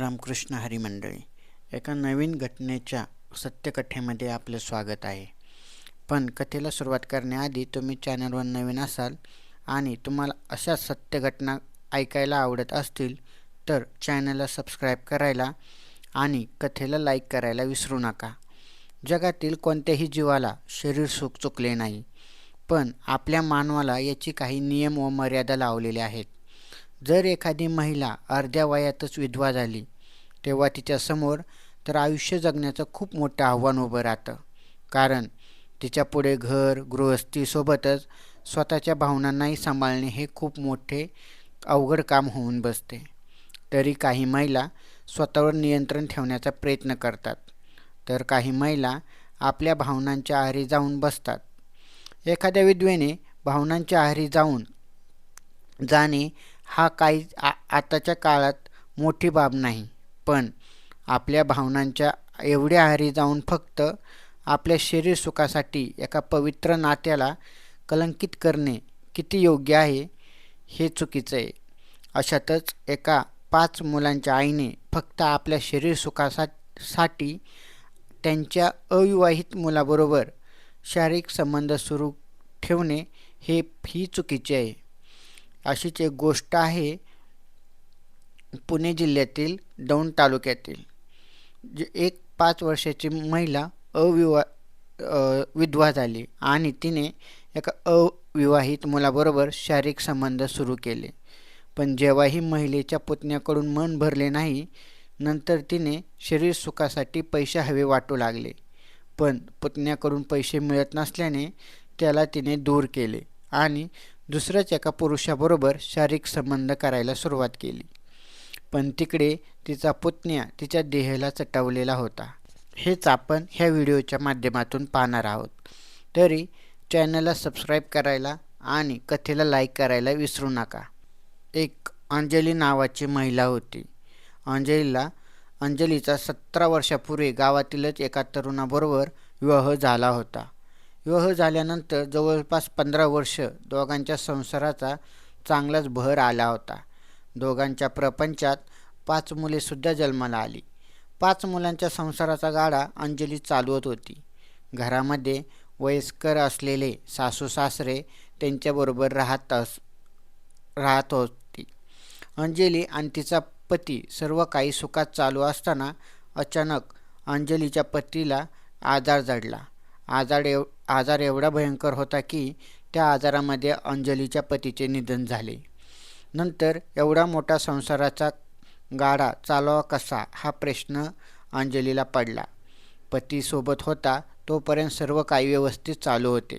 रामकृष्ण हरी मंडळी एका नवीन घटनेच्या सत्यकथेमध्ये आपलं स्वागत आहे. पण कथेला सुरुवात करण्याआधी तुम्ही चॅनलवर नवीन असाल आणि तुम्हाला अशा सत्य घटना ऐकायला आवडत असतील तर चॅनलला सबस्क्राईब करायला आणि कथेला लाईक करायला विसरू नका. जगातील कोणत्याही जीवाला शरीर सुख चुकले नाही पण आपल्या मानवाला याची काही नियम व मर्यादा लावलेल्या आहेत. जर एखादी महिला अर्ध्या वयातच विधवा झाली तेव्हा तिच्यासमोर तर आयुष्य जगण्याचं खूप मोठं आव्हान उभं राहतं. कारण तिच्या पुढे घर गृहस्थीसोबतच स्वतःच्या भावनांनाही सांभाळणे हे खूप मोठे अवघड काम होऊन बसते. तरी काही महिला स्वतःवर नियंत्रण ठेवण्याचा प्रयत्न करतात. तर काही महिला आपल्या भावनांच्या आहारी जाऊन बसतात. एखाद्या विधवेने भावनांच्या आहारी जाऊन जाणे हा काही आ आताच्या काळात मोठी बाब नाही. पण आपल्या भावनांच्या एवढ्या आहारी जाऊन फक्त आपल्या शरीर सुखासाठी एका पवित्र नात्याला कलंकित करणे किती योग्य आहे हे चुकीचं आहे. अशातच एका पाच मुलांच्या आईने फक्त आपल्या शरीर सुखासाठी त्यांच्या अविवाहित मुलाबरोबर शारीरिक संबंध सुरू ठेवणे हे ही चुकीचे आहे. अशीच एक गोष्ट आहे पुणे जिल्ह्यातील दौंड तालुक्यातील. जे एक पाच वर्षाची महिला अविवा विधवा झाली आणि तिने एका अविवाहित मुलाबरोबर शारीरिक संबंध सुरू केले. पण जेव्हाही महिलेच्या पुतण्याकडून मन भरले नाही नंतर तिने शरीर सुखासाठी पैसे हवे वाटू लागले. पण पुतण्याकडून पैसे मिळत नसल्याने त्याला तिने दूर केले आणि दुसऱ्याच एका पुरुषाबरोबर शारीरिक संबंध करायला सुरुवात केली. पण तिकडे तिचा पुतण्या तिच्या देहाला चटवलेला होता. हेच आपण ह्या व्हिडिओच्या माध्यमातून पाहणार आहोत. तरी चॅनलला सबस्क्राईब करायला आणि कथेला लाईक करायला विसरू नका. एक अंजली नावाची महिला होती. अंजलीला अंजलीचा सतरा वर्षापूर्वी गावातीलच एका तरुणाबरोबर विवाह झाला होता. विवाह झाल्यानंतर जवळपास पंधरा वर्ष दोघांच्या संसाराचा चांगलाच भर आला होता. दोघांच्या प्रपंचात पाच मुलेसुद्धा जन्माला आली. पाच मुलांच्या संसाराचा गाडा अंजली चालवत होती. घरामध्ये वयस्कर असलेले सासू सासरे त्यांच्याबरोबर राहत अस राहत होती. अंजली आणि तिचा पती सर्व काही सुखात चालू असताना अचानक अंजलीच्या पतीला आजार जडला. आजार एव आजार एवढा भयंकर होता की त्या आजारामध्ये अंजलीच्या पतीचे निधन झाले. नंतर एवढा मोठा संसाराचा गाडा चालवा कसा हा प्रश्न अंजलीला पडला. पतीसोबत होता तोपर्यंत सर्व काही व्यवस्थित चालू होते.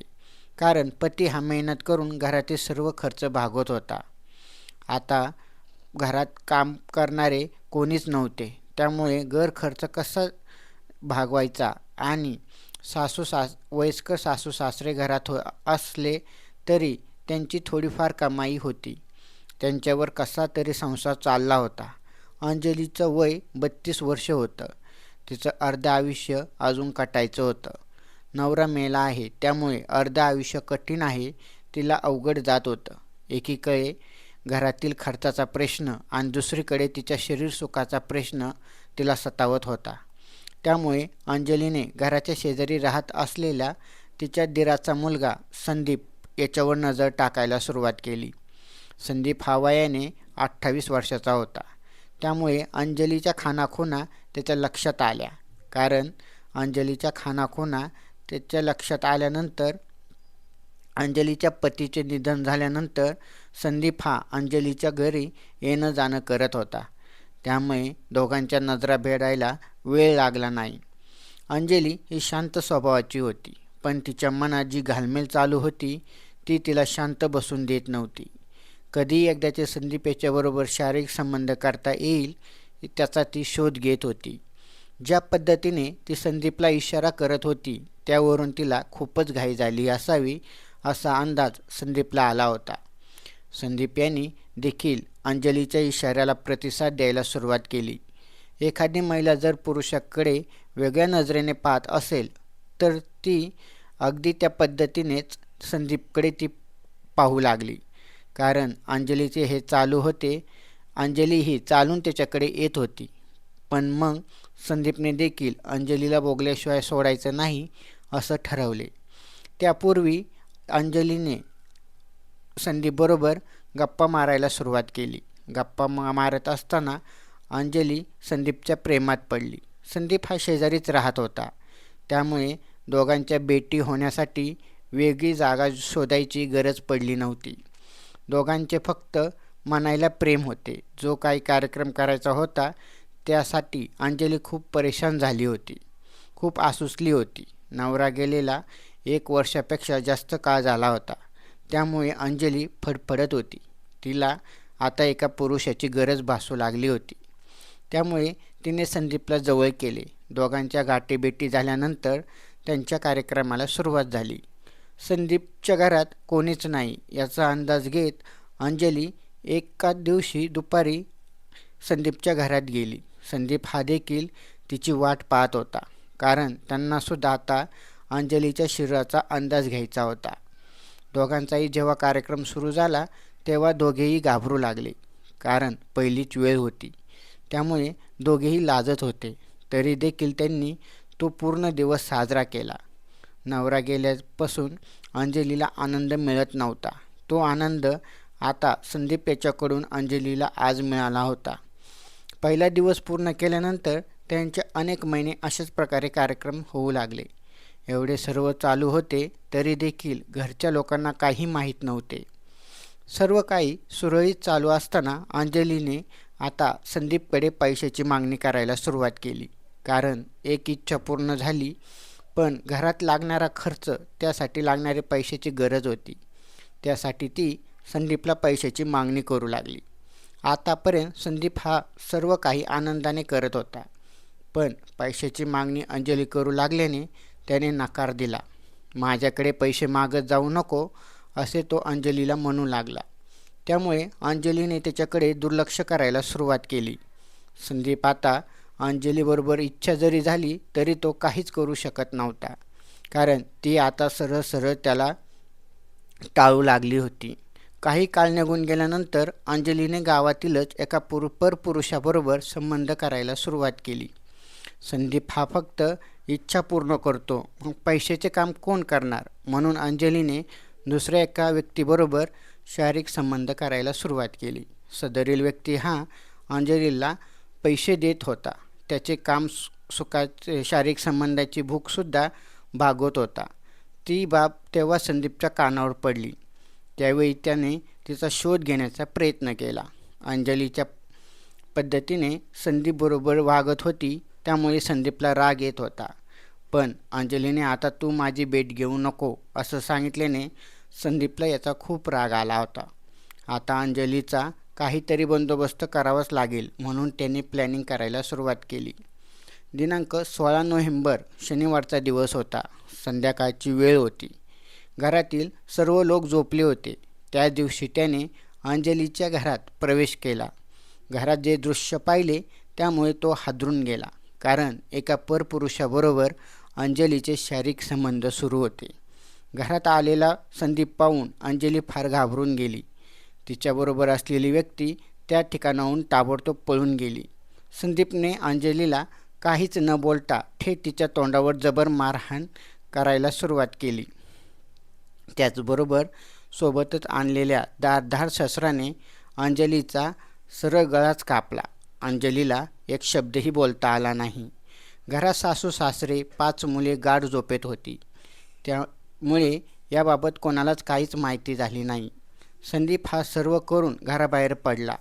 कारण पती हा मेहनत करून घरातील सर्व खर्च भागवत होता. आता घरात काम करणारे कोणीच नव्हते. त्यामुळे घर खर्च कसा भागवायचा आणि सासू सास वयस्कर सासू सासरे घरात हो असले तरी त्यांची थोडीफार कमाई होती. त्यांच्यावर कसा तरी संसार चालला होता. अंजलीचं वय बत्तीस वर्ष होतं. तिचं अर्ध आयुष्य अजून कटायचं होतं. नवरा मेला आहे त्यामुळे अर्ध आयुष्य कठीण आहे तिला अवघड जात होतं. एकीकडे घरातील खर्चाचा प्रश्न आणि दुसरीकडे तिच्या शरीर सुखाचा प्रश्न तिला सतावत होता. त्यामुळे अंजलीने घराच्या शेजारी राहत असलेल्या तिच्या दिराचा मुलगा संदीप याच्यावर नजर टाकायला सुरुवात केली. संदीप हा वयाने अठ्ठावीस वर्षाचा होता. त्यामुळे अंजलीच्या खानाखुणा त्याच्या लक्षात आल्या. कारण अंजलीच्या खानाखुणा त्याच्या लक्षात आल्यानंतर अंजलीच्या पतीचे निधन झाल्यानंतर संदीप हा अंजलीच्या घरी येणं जाणं करत होता. त्यामुळे दोघांच्या नजरा भेटायला वेळ लागला नाही. अंजली ही शांत स्वभावाची होती पण तिच्या मनात जी घालमेल चालू होती ती तिला शांत बसून देत नव्हती. कधी एकदाचे संदीप याच्याबरोबर शारीरिक संबंध करता येईल त्याचा ती शोध घेत होती. ज्या पद्धतीने ती संदीपला इशारा करत होती त्यावरून तिला खूपच घाई झाली असावी असा अंदाज संदीपला आला होता. संदीप यांनी देखील अंजलीच्या इशाऱ्याला प्रतिसाद द्यायला सुरुवात केली. एखादी महिला जर पुरुषाकडे वेगळ्या नजरेने पाहत असेल तर ती अगदी त्या पद्धतीनेच संदीपकडे ती पाहू लागली. कारण अंजलीचे हे चालू होते. अंजली ही चालून त्याच्याकडे येत होती. पण मग संदीपने देखील अंजलीला बोगल्याशिवाय सोडायचं नाही असं ठरवले. त्यापूर्वी अंजलीने संदीपबरोबर गप्पा मारायला सुरुवात केली. गप्पा मारत असताना अंजली संदीपच्या प्रेमात पडली. संदीप हा शेजारीच राहत होता. त्यामुळे दोघांच्या बेटी होण्यासाठी वेगळी जागा शोधायची गरज पडली नव्हती. दोघांचे फक्त म्हणायला प्रेम होते. जो काही कार्यक्रम करायचा होता त्यासाठी अंजली खूप परेशान झाली होती. खूप आसुसली होती. नवरा गेलेला एक वर्षापेक्षा जास्त काळ झाला होता. त्यामुळे अंजली फडफडत होती. तिला आता एका पुरुषाची गरज भासू लागली होती. त्यामुळे तिने संदीपला जवळ केले. दोघांच्या गाठीभेटी झाल्यानंतर त्यांच्या कार्यक्रमाला सुरुवात झाली. संदीपच्या घरात कोणीच नाही याचा अंदाज घेत अंजली एका दिवशी दुपारी संदीपच्या घरात गेली. संदीप हा देखील तिची वाट पाहत होता कारण त्यांनासुद्धा आता अंजलीच्या शरीराचा अंदाज घ्यायचा होता. दोघांचाही जेव्हा कार्यक्रम सुरू झाला तेव्हा दोघेही घाबरू लागले कारण पहिलीच वेळ होती. त्यामुळे दोघेही लाजत होते. तरी देखील त्यांनी तो पूर्ण दिवस साजरा केला. नवरा गेल्यापासून अंजलीला आनंद मिळत नव्हता. तो आनंद आता संदीप याच्याकडून अंजलीला आज मिळाला होता. पहिला दिवस पूर्ण केल्यानंतर त्यांचे अनेक महिने अशाच प्रकारे कार्यक्रम होऊ लागले. एवढे सर्व चालू होते तरी देखील घरच्या लोकांना काही माहीत नव्हते. सर्व काही सुरळीत चालू असताना अंजलीने आता संदीपकडे पैशाची मागणी करायला सुरुवात केली. कारण एक इच्छा पूर्ण झाली पण घरात लागणारा खर्च त्यासाठी लागणारे पैशाची गरज होती. त्यासाठी ती संदीपला पैशाची मागणी करू लागली. आतापर्यंत संदीप हा सर्व काही आनंदाने करत होता. पण पैशाची मागणी अंजली करू लागल्याने त्याने नकार दिला. माझ्याकडे पैसे मागत जाऊ नको असे तो अंजलीला म्हणू लागला. त्यामुळे अंजलीने त्याच्याकडे दुर्लक्ष करायला सुरुवात केली. संदीप आता अंजलीबरोबर इच्छा जरी झाली तरी तो काहीच करू शकत नव्हता. कारण ती आता सरळ सरळ त्याला टाळू लागली होती. काही काळ निघून गेल्यानंतर अंजलीने गावातीलच एका पुरु परपुरुषाबरोबर संबंध करायला सुरुवात केली. संदीप हा फक्त इच्छा पूर्ण करतो मग पैशाचे काम कोण करणार? म्हणून अंजलीने दुसऱ्या एका व्यक्तीबरोबर शारीरिक संबंध करायला सुरुवात केली. सदरील व्यक्ती हा अंजलीला पैसे देत होता. त्याचे काम सुखाचे शारीरिक संबंधाची भूकसुद्धा भागवत होता. ती बाब तेव्हा संदीपच्या कानावर पडली. त्यावेळी त्याने तिचा शोध घेण्याचा प्रयत्न केला. अंजलीच्या पद्धतीने संदीपबरोबर वागत होती त्यामुळे संदीपला राग येत होता. पण अंजलीने आता तू माझी भेट घेऊ नको असं सांगितल्याने संदीपला याचा खूप राग आला होता. आता अंजलीचा काहीतरी बंदोबस्त करावाच लागेल म्हणून त्याने प्लॅनिंग करायला सुरुवात केली. दिनांक सोळा नोव्हेंबर शनिवारचा दिवस होता. संध्याकाळची वेळ होती. घरातील सर्व लोक झोपले होते. त्या दिवशी त्याने अंजलीच्या घरात प्रवेश केला. घरात जे दृश्य पाहिले त्यामुळे तो हादरून गेला. कारण एका परपुरुषाबरोबर अंजलीचे शारीरिक संबंध सुरू होते. घरात आलेला संदीप पाहून अंजली फार घाबरून गेली. तिच्याबरोबर असलेली व्यक्ती त्या ठिकाणाहून ताबडतोब पळून गेली. संदीपने अंजलीला काहीच न बोलता थेट तिच्या तोंडावर जबर मारहाण करायला सुरुवात केली. त्याचबरोबर सोबतच आणलेल्या दारधार शस्त्राने अंजलीचा सरळ गळाच कापला. अंजलीला एक शब्दही बोलता आला नाही. घरात सासू सासरे पाच मुले गाढ झोपेत होती. त्या मुळे याबाबत कोणालाच काहीच माहिती झाली नाही. संदीप हा सर्व करून घराबाहेर पडला.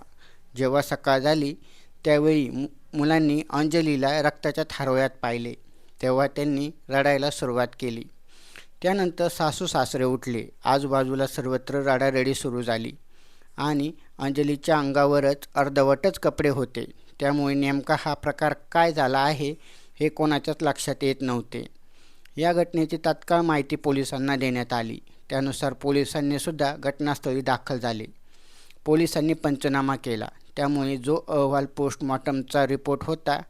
जेव्हा सकाळ झाली त्यावेळी मु मुलांनी अंजलीला रक्ताच्या थारोळ्यात पाहिले. तेव्हा त्यांनी रडायला सुरुवात केली. त्यानंतर सासू सासरे उठले. आजूबाजूला सर्वत्र रडारडी सुरू झाली आणि अंजलीच्या अंगावरच अर्धवटच कपडे होते. त्यामुळे नेमका हा प्रकार काय झाला आहे हे कोणाच्याच लक्षात येत नव्हते. या घटनेची तात्काळ माहिती पोलिसांना देण्यात आली. त्यानुसार पोलिसांनीसुद्धा घटनास्थळी दाखल झाले. पोलिसांनी पंचनामा केला. त्यामुळे जो अहवाल पोस्टमॉर्टमचा रिपोर्ट होता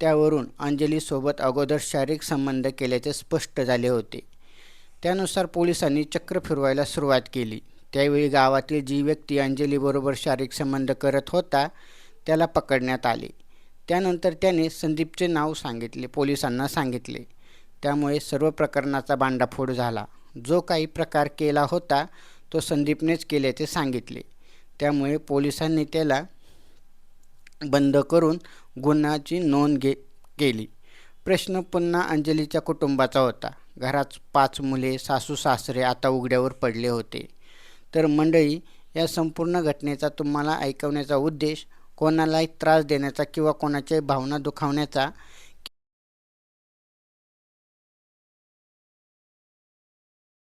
त्यावरून अंजलीसोबत अगोदर शारीरिक संबंध केल्याचे स्पष्ट झाले होते. त्यानुसार पोलिसांनी चक्र फिरवायला सुरुवात केली. त्यावेळी गावातील जी व्यक्ती अंजलीबरोबर शारीरिक संबंध करत होता त्याला पकडण्यात आले. त्यानंतर त्याने संदीपचे नाव सांगितले पोलिसांना सांगितले. त्यामुळे सर्व प्रकरणाचा भांडाफोड झाला. जो काही प्रकार केला होता तो संदीपनेच केल्याचे सांगितले. त्यामुळे पोलिसांनी त्याला बंद करून गुन्ह्याची नोंद घे केली. प्रश्न पुन्हा अंजलीच्या कुटुंबाचा होता. घरात पाच मुले सासू सासरे आता उघड्यावर पडले होते. तर मंडळी या संपूर्ण घटनेचा तुम्हाला ऐकवण्याचा उद्देश कोणालाही त्रास देण्याचा किंवा कोणाच्याही भावना दुखावण्याचा